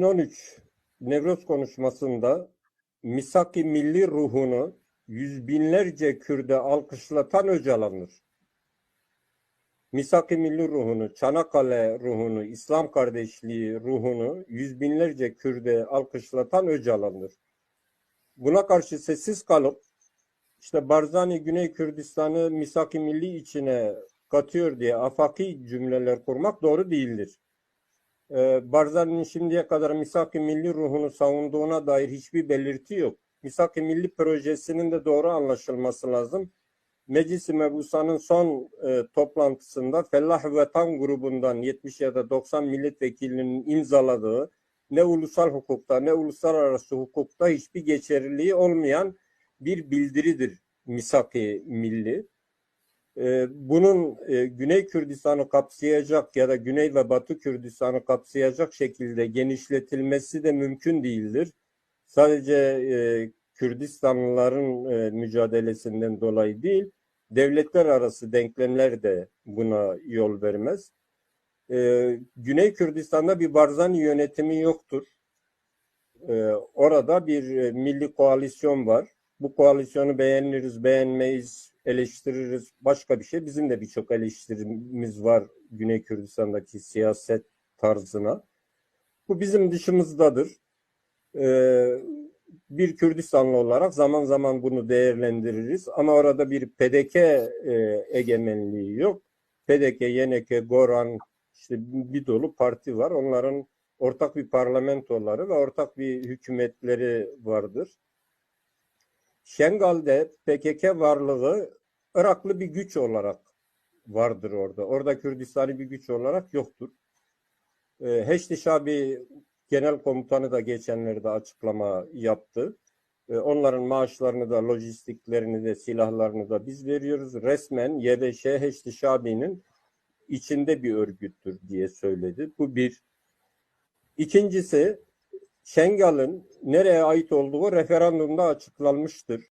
2013 Nevroz konuşmasında Misaki milli ruhunu yüz binlerce Kürde alkışlatan Öcalan'dır. Misaki milli ruhunu, Çanakkale ruhunu, İslam kardeşliği ruhunu yüz binlerce Kürde alkışlatan Öcalan'dır. Buna karşı sessiz kalıp işte Barzani Güney Kürdistan'ı Misaki milli içine katıyor diye afaki cümleler kurmak doğru değildir. Ee, Barzani'nin şimdiye kadar Misaki milli ruhunu savunduğuna dair hiçbir belirti yok. Misaki milli projesinin de doğru anlaşılması lazım. Meclis-i Mebusa'nın son e, toplantısında Fellah ve grubundan 70 ya da 90 milletvekilinin imzaladığı ne ulusal hukukta ne uluslararası hukukta hiçbir geçerliliği olmayan bir bildiridir Misaki Milli. Ee, bunun e, Güney Kürdistan'ı kapsayacak ya da Güney ve Batı Kürdistan'ı kapsayacak şekilde genişletilmesi de mümkün değildir. Sadece e, Kürdistanlıların e, mücadelesinden dolayı değil, devletler arası denklemler de buna yol vermez. Ee, Güney Kürdistan'da bir Barzani yönetimi yoktur. Ee, orada bir milli koalisyon var. Bu koalisyonu beğeniriz, beğenmeyiz, eleştiririz. Başka bir şey. Bizim de birçok eleştirimiz var Güney Kürdistan'daki siyaset tarzına. Bu bizim dışımızdadır. Ee, bir Kürdistanlı olarak zaman zaman bunu değerlendiririz. Ama orada bir PDK e, egemenliği yok. PDK, YNK, Goran, işte bir dolu parti var. Onların ortak bir parlamentoları ve ortak bir hükümetleri vardır. Şengal'de PKK varlığı Iraklı bir güç olarak vardır orada. Orada Kürdistani bir güç olarak yoktur. Ee, Heşti Şabi Genel Komutanı da geçenlerde açıklama yaptı. Ee, onların maaşlarını da, lojistiklerini de, silahlarını da biz veriyoruz. Resmen YBŞ Heşti Şabi'nin içinde bir örgüttür diye söyledi. Bu bir. İkincisi Şengal'ın nereye ait olduğu referandumda açıklanmıştır.